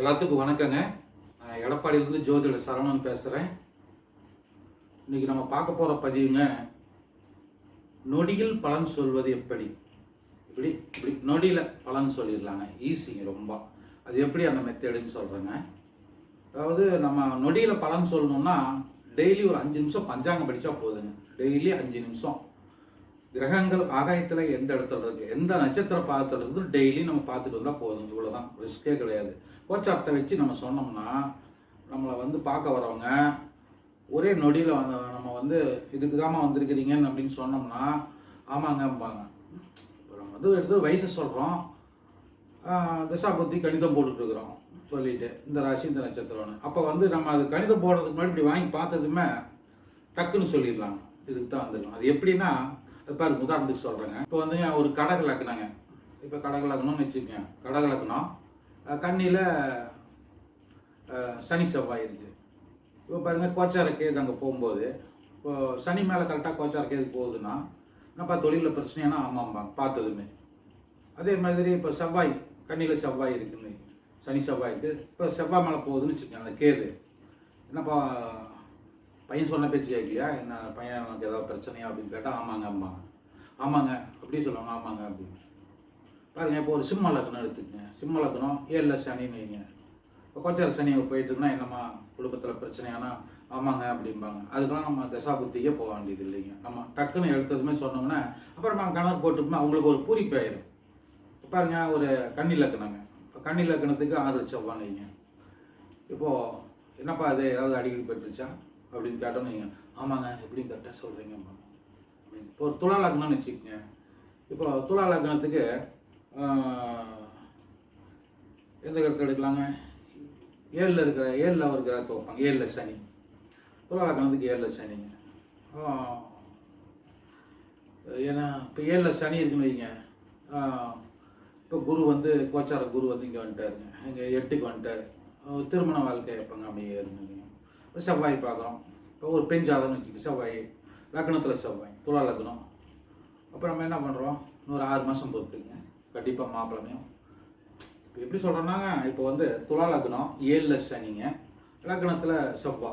எல்லாத்துக்கும் வணக்கங்க. நான் எடப்பாடியிலேருந்து ஜோதிட சரவணன் பேசுகிறேன் இன்றைக்கி நம்ம பார்க்க போகிற பதிவுங்க நொடியில் பலன் சொல்வது எப்படி? இப்படி இப்படி நொடியில் பலன் சொல்லிடலாங்க. ஈஸிங்க ரொம்ப. அது எப்படி அந்த மெத்தேடுன்னு சொல்கிறேங்க அதாவது நம்ம நொடியில் பலன் சொல்லணும்னா டெய்லி ஒரு அஞ்சு நிமிஷம் பஞ்சாங்கம் படித்தா போதுங்க. டெய்லி அஞ்சு நிமிஷம். கிரகங்கள் ஆகாயத்தில் எந்த இடத்துல இருக்கு? எந்த நட்சத்திர பாதத்தில் இருந்து டெய்லி நம்ம பார்த்துட்டு வந்தால் போதும் இவ்வளோதான் ரிஸ்க்கே கிடையாது. கோச்சார்ட்டை வச்சு நம்ம சொன்னோம்னா நம்மளை வந்து பார்க்க வரவங்க ஒரே நொடியில் வந்து நம்ம வந்து இதுக்கு தாம்மா வந்திருக்கிறீங்கன்னு அப்படின்னு சொன்னோம்னா ஆமாங்கம்பாங்க. இப்போ நம்ம வந்து எடுத்து வயசை சொல்கிறோம் திசா புத்தி கணிதம் போட்டுட்ருக்குறோம் சொல்லிட்டு இந்த ராசி இந்த நட்சத்திரம்னு. அப்போ வந்து நம்ம அது கணிதம் போடுறதுக்கு முன்னாடி இப்படி வாங்கி பார்த்ததுமே டக்குன்னு சொல்லிடலாம். இதுக்கு தான் வந்துடலாம் அது எப்படின்னா அது பாருங்க உதாரணத்துக்கு சொல்கிறேங்க இப்போ வந்து ஒரு கடக லக்னங்க இப்போ கடக லக்னம்னு வச்சுக்கோங்க. கடக லக்னம் கண்ணியில் சனி செவ்வாய் இருக்குது இப்போ பாருங்கள் கோச்சார கேது அங்கே போகும்போது இப்போ சனி மேலே கரெக்டாக கோச்சார கேது போகுதுன்னா என்னப்பா தொழிலில் பிரச்சனையானா? ஆமாம்பாங்க பார்த்ததுமே. அதே மாதிரி இப்போ செவ்வாய் கண்ணியில் செவ்வாய் இருக்குன்னு சனி செவ்வாய் இருக்குது இப்போ செவ்வாய் மேலே போகுதுன்னு வச்சுக்கோங்க அந்த கேது. என்னப்பா பையன் சொன்ன பேச்சு கேட்கலையா? என்ன பையன் எனக்கு ஏதாவது பிரச்சனையா அப்படின்னு கேட்டால் ஆமாங்க ஆமாங்க ஆமாங்க அப்படி சொல்லுவாங்க ஆமாங்க அப்படின்னு. பாருங்க இப்போ ஒரு சிம்ம லக்னம் எடுத்துக்கங்க சிம்ம லக்னம் ஏழில் சனின்னு வைங்க இப்போ கோச்சார சனி போயிட்டுன்னா என்னம்மா குடும்பத்தில் பிரச்சனையானா? ஆமாங்க அப்படிம்பாங்க. அதுக்கெல்லாம் நம்ம தசாபுத்திக்கே போக வேண்டியது இல்லைங்க. நம்ம டக்குன்னு எடுத்ததுமே சொன்னோம்னா அப்புறம் நம்ம கணக்கு போட்டுப்போம் அவங்களுக்கு ஒரு பூரிப்பு ஆயிரும். பாருங்க ஒரு கண்ணி லக்கணங்க இப்போ கன்னி லக்கணத்துக்கு ஆறு லட்சம் வைங்க இப்போது என்னப்பா அது ஏதாவது அடிக்கடி பெற்றுச்சா அப்படின்னு கேட்டோம் வைங்க. ஆமாங்க எப்படின்னு கரெக்டாக சொல்கிறீங்க இப்போ ஒரு துளா லக்னம்னு வச்சுக்கோங்க. இப்போ துளா லக்னத்துக்கு எந்த கருத்து எடுக்கலாங்க? ஏழில் இருக்கிற ஏழில் ஒரு கிரகத்தை வைப்பாங்க ஏழில் சனி. துலா லக்னத்துக்கு ஏழில் சனிங்க ஏன்னா இப்போ ஏழில் சனி இருக்குன்னு வைங்க. இப்போ குரு வந்து கோச்சார குரு வந்து இங்கே வந்துட்டாருங்க இங்கே எட்டுக்கு வந்துட்டார். திருமண வாழ்க்கை எப்போங்க அப்படியே இருந்தீங்க இப்போ செவ்வாய் பார்க்குறோம். இப்போ ஒரு பெண் ஜாதகம்னு வச்சுக்கோங்க செவ்வாய். லக்னத்தில் செவ்வாய் துலா லக்னம். அப்புறம் நம்ம என்ன பண்ணுறோம் இன்னொரு ஆறு மாதம் பொறுத்துங்க. கண்டிப்பாக மாப்பிளமையும். இப்போ எப்படி சொல்கிறோன்னாங்க இப்போ வந்து துலா லக்னம் ஏழில் சனிங்க லக்னத்தில் செவ்வா.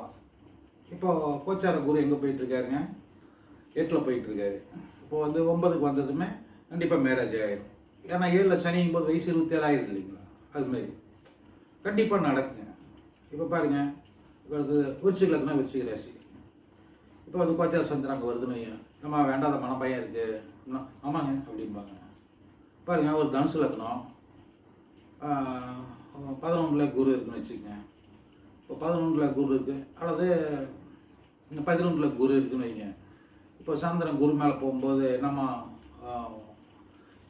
இப்போ கோச்சார குரு எங்கே போயிட்டுருக்காருங்க எட்டில் போயிட்டுருக்காரு இப்போ வந்து ஒன்பதுக்கு வந்ததுமே கண்டிப்பாக மேரேஜ் ஆயிரும். ஏன்னா ஏழில் சனிங்கும் போது வயசு இருபத்தேழாயிரம் இல்லைங்களா? அதுமாரி கண்டிப்பாக நடக்குங்க. இப்போ பாருங்க இப்போ விருச்சிக லக்னம் விருச்சிக ராசி. இப்போ வந்து கோச்சார சந்திரன் அங்கே வருதுன்னு நம்ம வேண்டாத மனப்பையன் இருக்குது ஆமாங்க அப்படிம்பாங்க. பாருங்க ஒரு தனுசு லக்னம் பதினொன்றில் குரு இருக்குன்னு வச்சுக்கோங்க. இப்போ பதினொன்றில் குரு இருக்குது அல்லது பதினொன்றில் குரு இருக்குன்னு வைங்க. இப்போ சந்திரன் குரு மேலே போகும்போது நம்ம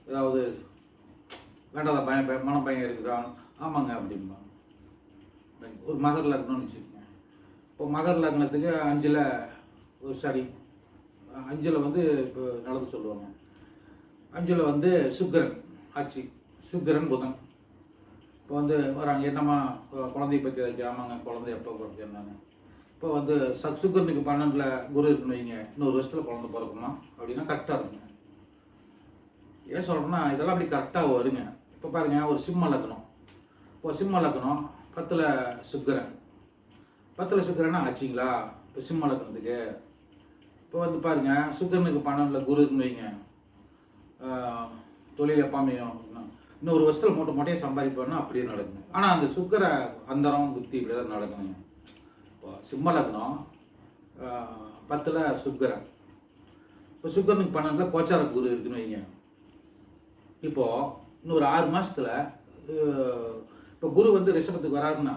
ஏதாவது வேண்டாத பயம் பயம் மன பயம் இருக்குதா? ஆமாங்க அப்படிம்பாங்க ஒரு மகர் லக்னம்னு வச்சுக்கோங்க. இப்போ மகர் லக்னத்துக்கு அஞ்சில் ஒரு சரி அஞ்சில் வந்து இப்போ நடந்து சொல்லுவாங்க. அஞ்சில் வந்து சுக்கரன் ஆட்சி. சுக்கரன் புதன். இப்போ வந்து வராங்க. என்னம்மா குழந்தைய பற்றி ஏதாச்சும் ஆமாங்க குழந்தை எப்போ பிறகு என்னன்னு. இப்போ வந்து சக் சுக்கரனுக்கு பன்னெண்டில் குரு இருக்குன்னு வைங்க. இன்னொரு வருஷத்தில் குழந்தை பிறக்குமா? அப்படின்னா கரெக்டாக இருக்குங்க. ஏன் சொல்கிறேன்னா இதெல்லாம் அப்படி கரெக்டாக வருங்க. இப்போ பாருங்கள் ஒரு சிம்ம லக்னம். இப்போ சிம்ம லக்னம் பத்தில் சுக்கரன். பத்தில் சுக்கிரனா ஆச்சுங்களா இப்போ சிம்ம லக்னத்துக்கு. இப்போ வந்து பாருங்கள் சுக்கரனுக்கு பன்னெண்டில் குரு இருக்குன்னு வைங்க. தொழில் எப்பாமையும் அப்படின்னா இன்னொரு வருஷத்தில் மூட்டை மூட்டையை சம்பாதிப்போம்னா அப்படியே நடக்கும் ஆனால் அந்த சுக்கர அந்தரம் புத்தி இப்படி தான் நடக்கணுங்க இப்போ சிம்ம லக்னம் பத்தில் சுக்கரன். இப்போ சுக்கரனுக்கு பன்னெண்டில் கோச்சார குரு இருக்குன்னு வைங்க. இப்போது இன்னொரு ஆறு மாதத்தில் இப்போ குரு வந்து ரிஷபத்துக்கு வராருன்னா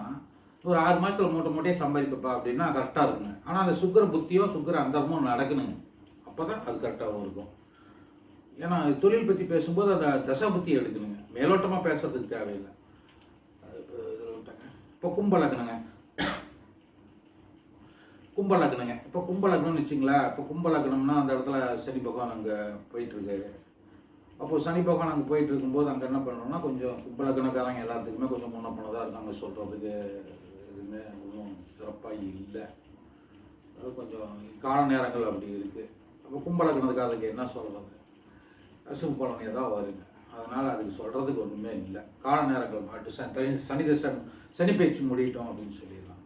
ஒரு ஆறு மாதத்தில் மூட்டை மூட்டையை சம்பாதிப்பப்பா அப்படின்னா கரெக்டாக இருக்குங்க. ஆனால் அந்த சுக்கர புத்தியோ சுக்கர அந்தரமோ நடக்கணுங்க அப்போ தான் அது கரெக்டாகவும் இருக்கும். ஏன்னா தொழில் பற்றி பேசும்போது அதை தசை பற்றி எடுக்கணுங்க. மேலோட்டமாக பேசுறதுக்கு தேவையில்லை. அது இப்போ இதில் விட்டாங்க. இப்போ கும்ப லக்னங்க. இப்போ கும்ப வச்சிங்களேன் இப்போ அந்த இடத்துல சனி பகவான் அங்கே போயிட்டுருக்காரு அப்போது சனி பகவான் அங்கே போயிட்டு இருக்கும்போது அங்கே என்ன பண்ணுறோம்னா கொஞ்சம் கும்பலக்கணக்காரங்க எல்லாத்துக்குமே கொஞ்சம் முன்ன போனதாக இருக்காங்க சொல்கிறதுக்கு எதுவுமே ஒன்றும் சிறப்பாக இல்லை. அது கொஞ்சம் கால நேரங்கள் அப்படி இருக்குது அப்போ கும்ப என்ன சொல்கிறது அசுப பழம் தான் வருங்க அதனால் அதுக்கு சொல்கிறதுக்கு ஒன்றுமே இல்லை. கால நேரங்கள் மாட்டு சனி சனி தசை சனி பயிற்சி முடியட்டும் அப்படின்னு சொல்லிடலாம்.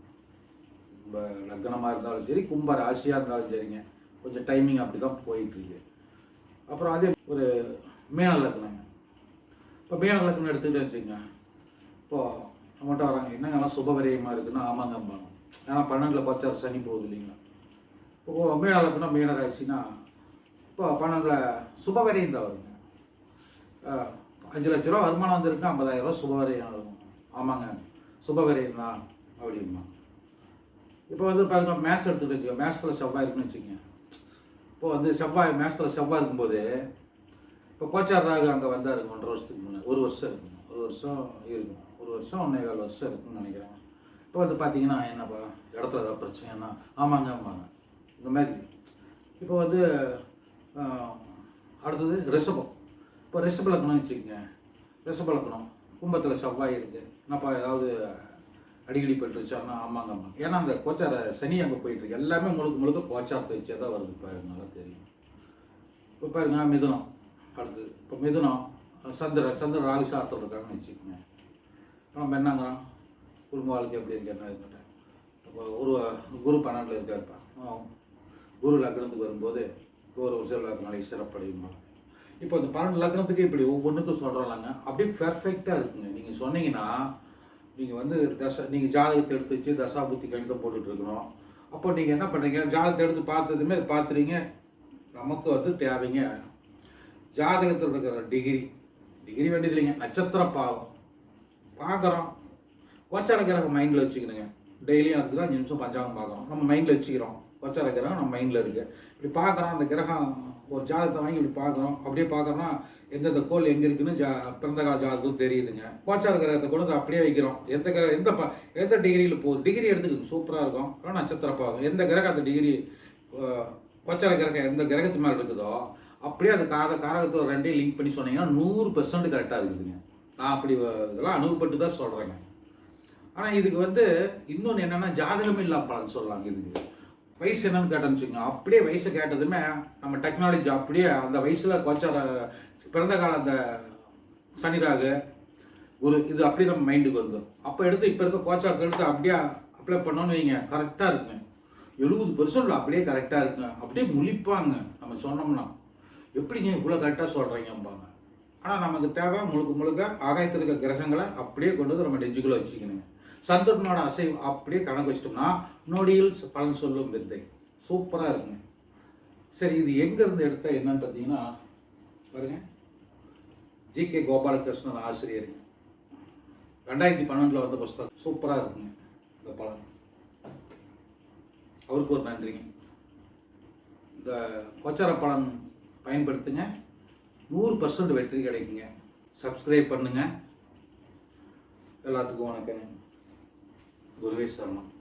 ரொம்ப லக்னமாக இருந்தாலும் சரி கும்ப ராசியாக இருந்தாலும் சரிங்க. கொஞ்சம் டைமிங் அப்படி தான் போயிட்டுருக்கு. அப்புறம் அதே ஒரு மீன லக்னங்க இப்போ மீன லக்னம் எடுத்துக்கிட்டே வச்சுக்கோங்க. இப்போது நம்மகிட்ட வராங்க என்னங்கெல்லாம் சுபவரியமாக இருக்குன்னா ஆமாங்கம்பாங்க ஏன்னா பன்னெண்டில் பச்சார் சனி போகுது இல்லைங்களா? இப்போ மீன லக்னம் மீன ராசினா இப்போ பன்னெண்டில் சுபவரியம் தான் வருங்க. அஞ்சு லட்ச ரூபா வருமானம் வந்திருக்கு ஐம்பதாயிரம் ரூபா சுபவரையும் ஆகும் ஆமாங்க. சுபவரையும் தான் அப்படிமா இப்போ வந்து பாருங்க மேத்ஸ் எடுத்துக்கிட்டு வச்சுக்கோ மேத்ஸில் செவ்வாய் இருக்குன்னு வச்சுக்கோங்க. இப்போ வந்து செவ்வாய் மேத்ஸில் செவ்வாய் இருக்கும்போது இப்போ கோச்சார் ராகு அங்கே வந்தாருங்க ஒன்றரை வருஷத்துக்கு முன்னாடி ஒரு வருஷம் இருக்கும் ஒரு வருஷம் இருக்கும். ஒரு வருஷம் ஒன்றே கால் வருஷம் இருக்குன்னு நினைக்கிறேன். இப்போ வந்து பார்த்தீங்கன்னா என்னப்பா இடத்துல ஏதாவது பிரச்சனைனா ஆமாங்க ஆமாங்க. இந்த மாதிரி. இப்போ வந்து அடுத்தது ரிஷபம். இப்போ ரிஷப லக்னம்னு வச்சுக்கோங்க. ரிஷப லக்னம் கும்பத்தில் செவ்வாய் இருக்குது என்னப்பா ஏதாவது அடிக்கடி போயிட்டுருச்சாருன்னா ஆமாங்க ஆமாங்க. ஏன்னா அந்த கோச்சார சனி அங்கே போயிட்டுருக்கு எல்லாமே முழுக்க முழுக்க கோச்சார் பயிற்சியாக தான் வருது. பாருங்க நல்லா தெரியும். இப்போ பாருங்க மிதுனம் அடுத்தது இப்போ மிதுனம் சந்திரன் சந்திரன் ராகு சார்த்தோடு இருக்காங்கன்னு வச்சுக்கோங்க. நம்ம என்னங்கிறோம் குடும்ப வாழ்க்கை எப்படி இருக்கு என்ன இப்போ ஒரு குரு பன்னெண்டில் இருக்காருப்பா. குரு லக்னத்துக்கு வரும்போது ஒரு செல்வாக்கு நாளைக்கு சிறப்படையுமா? இப்போ இந்த பன்னெண்டு லக்னத்துக்கு இப்படி ஒவ்வொன்றுக்கும் சொல்கிறோம்லாங்க அப்படியே பெர்ஃபெக்டாக இருக்குங்க. நீங்கள் சொன்னீங்கன்னா நீங்கள் வந்து தசை நீங்கள் ஜாதகத்தை எடுத்து வச்சு தசா புத்தி கணிதம் போட்டுட்டு அப்போ நீங்கள் என்ன பண்ணுறீங்க ஜாதகத்தை எடுத்து பார்த்ததுமே பார்த்துறீங்க. நமக்கு வந்து தேவைங்க. ஜாதகத்தில் இருக்கிற டிகிரி டிகிரி வேண்டியது இல்லைங்க. நட்சத்திர பாவம். பார்க்குறோம். கோச்சார கிரகம் மைண்டில் வச்சுக்கணுங்க. டெய்லியும் அதுக்கு தான் அஞ்சு நிமிஷம் பஞ்சாங்கம் பார்க்குறோம். நம்ம மைண்டில் வச்சுக்கிறோம். வச்சார கிரகம் நம்ம மைண்டில் இருக்குது இப்படி பார்க்குறோம் அந்த கிரகம் ஒரு ஜாதகத்தை வாங்கி இப்படி பார்க்குறோம் அப்படியே பார்க்குறோம்னா எந்தெந்த கோள் எங்கே இருக்குன்னு ஜா பிறந்த கால ஜாதகம் தெரியுதுங்க. கோச்சார கிரகத்தை கொண்டு வந்து அப்படியே வைக்கிறோம். எந்த கிரக எந்த ப எந்த டிகிரியில் போகுது? டிகிரி எடுத்துக்கோங்க சூப்பராக இருக்கும். ஆனால் நட்சத்திர பாதம் எந்த கிரகம் அந்த டிகிரி கோச்சார கிரகம் எந்த கிரகத்து மேலே இருக்குதோ அப்படியே அந்த கார காரகத்தை ரெண்டையும் லிங்க் பண்ணி சொன்னீங்கன்னா நூறு பெர்சன்ட் கரெக்டாக இருக்குதுங்க. நான் அப்படி இதெல்லாம் அனுபவப்பட்டு தான் சொல்கிறேங்க ஆனால் இதுக்கு வந்து இன்னொன்று என்னென்னா ஜாதகம் இல்லாமல் பலன் சொல்லலாங்க இதுக்கு. வயசு என்னன்னு கேட்டேன்னு வச்சுக்கோங்க. அப்படியே வயசை கேட்டதுமே நம்ம டெக்னாலஜி அப்படியே அந்த வயசில் கோச்சார பிறந்த கால அந்த சனிராகு ஒரு இது அப்படியே நம்ம மைண்டுக்கு வந்துடும் அப்போ எடுத்து இப்போ இருக்க கோச்சாரத்தை எடுத்து அப்படியே அப்ளை பண்ணோன்னு வைங்க. கரெக்டாக இருக்குங்க. எழுபது பெர்சன்ட் அப்படியே கரெக்டாக இருக்குங்க. அப்படியே முழிப்பாங்க. நம்ம சொன்னோம்னா எப்படிங்க இவ்வளோ கரெக்டாக சொல்கிறீங்கம்பாங்க ஆனால் நமக்கு தேவை முழுக்க முழுக்க ஆகாயத்தில் இருக்க கிரகங்களை அப்படியே கொண்டு வந்து நம்ம நெஞ்சுக்குள்ளே வச்சுக்கணுங்க. சந்திரனோட அசைவு அப்படியே கணக்கு வச்சிட்டோம்னா நொடியில் பலன் சொல்லும் வித்தை. சூப்பராக இருக்குங்க. சரி இது எங்கேருந்து எடுத்தா என்னன்னு பார்த்தீங்கன்னா பாருங்க. ஜி கே கோபாலகிருஷ்ணன் ஆசிரியருங்க ரெண்டாயிரத்தி பன்னெண்டில் வந்த புஸ்தகம். சூப்பராக இருக்குங்க இந்த பலன். அவருக்கு ஒரு நன்றிங்க இந்த கோச்சார பலன் பயன்படுத்துங்க. நூறு பர்சன்ட் வெற்றி கிடைக்குங்க. சப்ஸ்கிரைப் பண்ணுங்க. எல்லாத்துக்கும் வணக்கங்க. குருவே சரணம்.